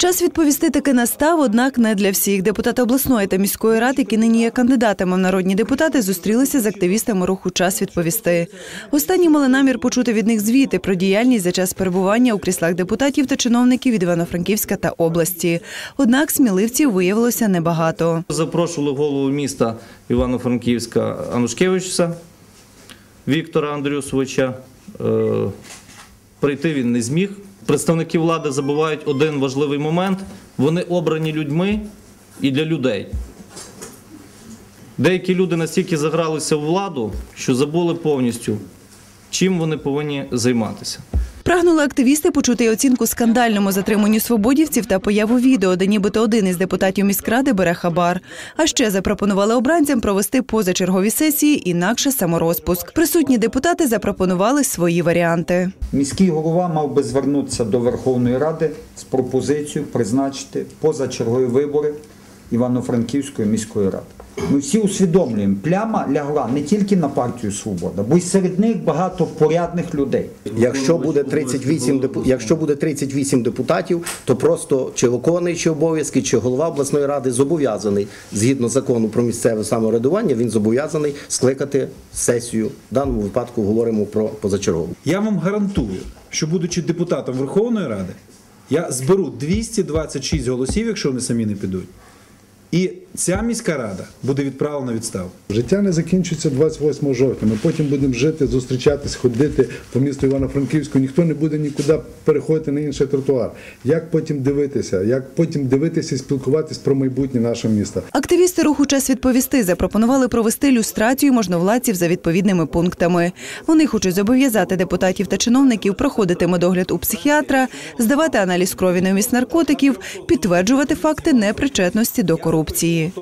Час відповісти таки настав, однак не для всіх. Депутати обласної та міської ради, які нині є кандидатами в народні депутати, зустрілися з активістами руху Час відповісти. Останні мали намір почути від них звіти про діяльність за час перебування у кріслах депутатів та чиновників від Івано-Франківська та області. Однак сміливців виявилося небагато. Запрошували голову міста Івано-Франківська Анушкевича Віктора Андрюсовича. Прийти він не зміг. Представники влади забувають один важливий момент. Вони обрані людьми і для людей. Деякі люди настільки загралися в владу, що забули повністю, чим вони повинні займатися. Прагнули активісти почути оцінку скандальному затриманню свободівців та появу відео, де нібито один із депутатів міськради бере хабар. А ще запропонували обранцям провести позачергові сесії, інакше саморозпуск. Присутні депутати запропонували свої варіанти. Міський голова мав би звернутися до Верховної Ради з пропозицією призначити позачергові вибори Івано-Франківської міської ради. Ми всі усвідомлюємо, пляма лягла не тільки на партію Свобода, бо й серед них багато порядних людей. Якщо буде 38 депу- якщо буде 38 депутатів, то просто чи виконуючий обов'язки, чи голова обласної ради зобов'язаний згідно закону про місцеве самоврядування, він зобов'язаний скликати сесію. В даному випадку говоримо про позачергову. Я вам гарантую, що будучи депутатом Верховної Ради, я зберу 226 голосів, якщо вони самі не підуть. І ця міська рада буде відправлена відставку. Життя не закінчиться 28 жовтня. Ми потім будемо жити, зустрічатись, ходити по місту Івано-Франківську. Ніхто не буде нікуди переходити на інший тротуар. Як потім дивитися? Як потім дивитися і спілкуватись про майбутнє нашого міста? Активісти руху час відповісти запропонували провести люстрацію можновладців за відповідними пунктами. Вони хочуть зобов'язати депутатів та чиновників проходити медогляд у психіатра, здавати аналіз крові на вміст наркотиків, підтверджувати факти непричетності до корупції.